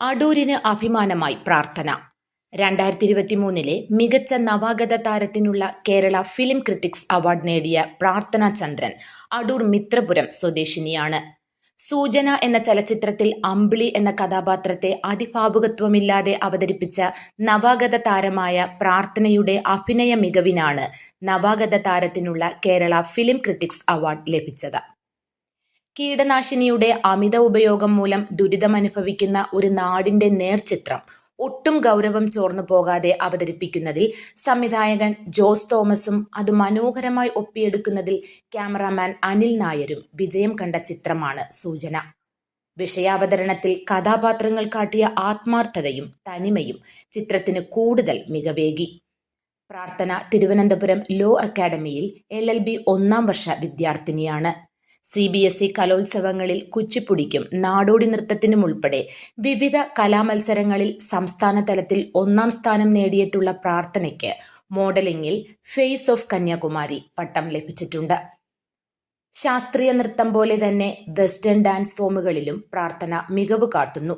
അടൂരിന് അഭിമാനമായി പ്രാർത്ഥന. രണ്ടായിരത്തി ഇരുപത്തി മൂന്നിലെ മികച്ച നവാഗത താരത്തിനുള്ള കേരള ഫിലിം ക്രിറ്റിക്സ് അവാർഡ് നേടിയ പ്രാർത്ഥന ചന്ദ്രൻ അടൂർ മിത്രപുരം സ്വദേശിനിയാണ്. സൂചന എന്ന ചലച്ചിത്രത്തിൽ അമ്പിളി എന്ന കഥാപാത്രത്തെ അതിഭാവുകത്വമില്ലാതെ അവതരിപ്പിച്ച നവാഗത താരമായ പ്രാർത്ഥനയുടെ അഭിനയ മികവിനാണ് നവാഗത താരത്തിനുള്ള കേരള ഫിലിം ക്രിറ്റിക്സ് അവാർഡ് ലഭിച്ചത്. കീടനാശിനിയുടെ അമിത ഉപയോഗം മൂലം ദുരിതമനുഭവിക്കുന്ന ഒരു നാടിന്റെ നേർചിത്രം ഒട്ടും ഗൗരവം ചോർന്നു പോകാതെ അവതരിപ്പിക്കുന്നതിൽ സംവിധായകൻ ജോസ് തോമസും അത് മനോഹരമായി ഒപ്പിയെടുക്കുന്നതിൽ ക്യാമറാമാൻ അനിൽ നായരും വിജയം കണ്ട ചിത്രമാണ് സൂചന. വിഷയാവതരണത്തിൽ കഥാപാത്രങ്ങൾ കാട്ടിയ ആത്മാർത്ഥതയും തനിമയും ചിത്രത്തിന് കൂടുതൽ മികവേകി. പ്രാർത്ഥന തിരുവനന്തപുരം ലോ അക്കാദമിയിൽ എൽ എൽ ബി ഒന്നാം വർഷ വിദ്യാർത്ഥിനിയാണ്. സി ബി എസ് ഇ കലോത്സവങ്ങളിൽ കുച്ചിപ്പുടിക്കും നാടോടി നൃത്തത്തിനും ഉൾപ്പെടെ വിവിധ കലാമത്സരങ്ങളിൽ സംസ്ഥാന തലത്തിൽ ഒന്നാം സ്ഥാനം നേടിയിട്ടുള്ള പ്രാർത്ഥനയ്ക്ക് മോഡലിംഗിൽ ഫേസ് ഓഫ് കന്യാകുമാരി പട്ടം ലഭിച്ചിട്ടുണ്ട്. ശാസ്ത്രീയ നൃത്തം പോലെ തന്നെ വെസ്റ്റേൺ ഡാൻസ് ഫോമുകളിലും പ്രാർത്ഥന മികവ് കാട്ടുന്നു.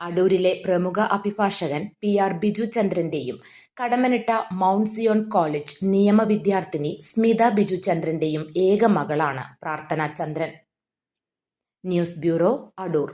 അടൂരിലെ പ്രമുഖ അഭിഭാഷകൻ പി ആർ ബിജു ചന്ദ്രന്റെയും കടമനിട്ട മൗണ്ട് സിയോൺ കോളേജ് നിയമ വിദ്യാർത്ഥിനി സ്മിത ബിജു ചന്ദ്രന്റെയും ഏക മകളാണ് പ്രാർത്ഥന ചന്ദ്രൻ. News bureau Adoor.